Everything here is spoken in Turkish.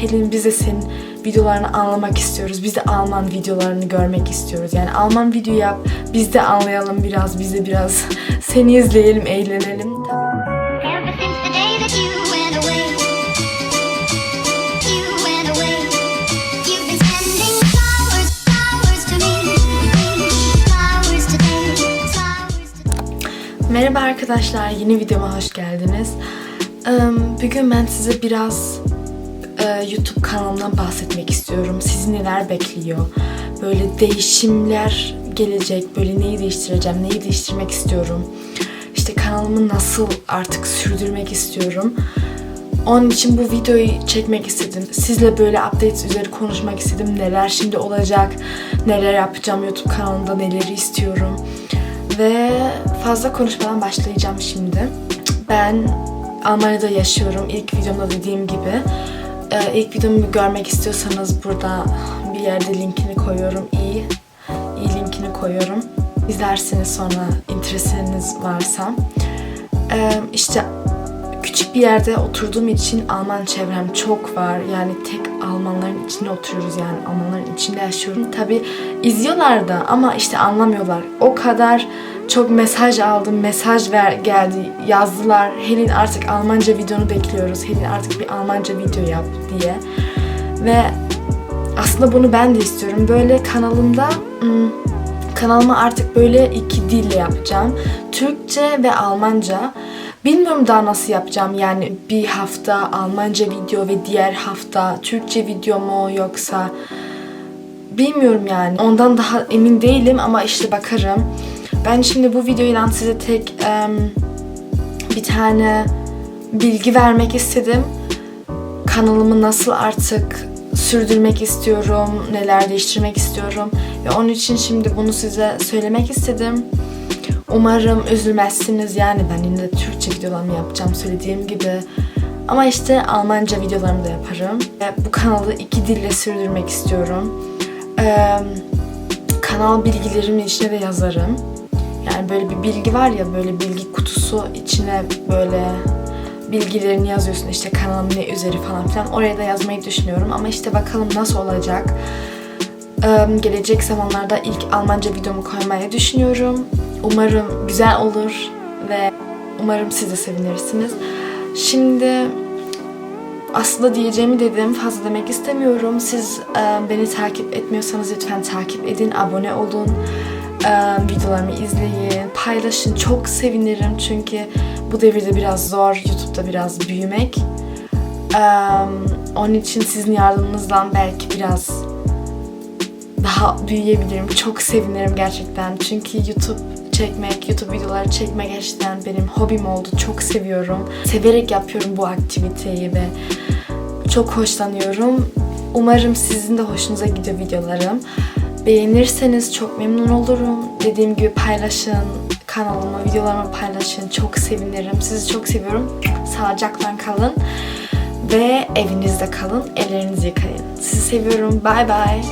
Helin biz de senin videolarını anlamak istiyoruz. Biz de Alman videolarını görmek istiyoruz. Yani Alman video yap, biz de anlayalım biraz, biz de biraz seni izleyelim, eğlenelim. Merhaba arkadaşlar, yeni videoma hoş geldiniz. Bugün ben size biraz eee, YouTube kanalımdan bahsetmek istiyorum. Sizi neler bekliyor? Böyle değişimler gelecek, böyle neyi değiştireceğim, neyi değiştirmek istiyorum. İşte kanalımı nasıl artık sürdürmek istiyorum. Onun için bu videoyu çekmek istedim. Sizle böyle updates üzeri konuşmak istedim. Neler şimdi olacak, neler yapacağım YouTube kanalında, neleri istiyorum. Ve fazla konuşmadan başlayacağım şimdi. Ben Almanya'da yaşıyorum. İlk videomda dediğim gibi. Ee, ilk videomu görmek istiyorsanız burada bir yerde linkini koyuyorum. İyi, iyi linkini koyuyorum. İzlersiniz sonra interesiniz varsa. Ee, işte küçük bir yerde oturduğum için Alman çevrem çok var. Yani tek Almanların içinde oturuyoruz yani Almanların içinde yaşıyorum. Tabi izliyorlar da ama işte anlamıyorlar. O kadar çok mesaj aldım, mesaj ver geldi, yazdılar. Helin artık Almanca videonu bekliyoruz. Helin artık bir Almanca video yap diye. Ve aslında bunu ben de istiyorum. Böyle kanalımda hmm, kanalıma artık böyle iki dille yapacağım. Türkçe ve Almanca. Bilmiyorum daha nasıl yapacağım yani bir hafta Almanca video ve diğer hafta Türkçe video mu yoksa bilmiyorum yani ondan daha emin değilim ama işte bakarım. Ben şimdi bu videoyla size tek em, bir tane bilgi vermek istedim. Kanalımı nasıl artık sürdürmek istiyorum, neler değiştirmek istiyorum ve onun için şimdi bunu size söylemek istedim. Umarım üzülmezsiniz yani ben yine de Türkçe videolarımı yapacağım söylediğim gibi. Ama işte Almanca videolarımı da yaparım. Ve bu kanalı iki dille sürdürmek istiyorum. Ee, kanal bilgilerimi içine de yazarım. Yani böyle bir bilgi var ya böyle bilgi kutusu içine böyle bilgilerini yazıyorsun işte kanalım ne üzeri falan filan oraya da yazmayı düşünüyorum ama işte bakalım nasıl olacak. Ee, gelecek zamanlarda ilk Almanca videomu koymayı düşünüyorum. Umarım güzel olur ve umarım siz de sevinirsiniz. Şimdi aslında diyeceğimi dedim fazla demek istemiyorum. Siz e, beni takip etmiyorsanız lütfen takip edin, abone olun. Videolarımı izleyin, paylaşın. Çok sevinirim çünkü bu devirde biraz zor YouTube'da biraz büyümek. Onun için sizin yardımınızla belki biraz daha büyüyebilirim. Çok sevinirim gerçekten. Çünkü YouTube çekmek, YouTube videoları çekmek gerçekten benim hobim oldu. Çok seviyorum. Severek yapıyorum bu aktiviteyi ve çok hoşlanıyorum. Umarım sizin de hoşunuza gidiyor videolarım. Beğenirseniz çok memnun olurum. Dediğim gibi paylaşın. Kanalımı, videolarımı paylaşın. Çok sevinirim. Sizi çok seviyorum. Sağlıcakla kalın. Ve evinizde kalın. Ellerinizi yıkayın. Sizi seviyorum. Bye bye.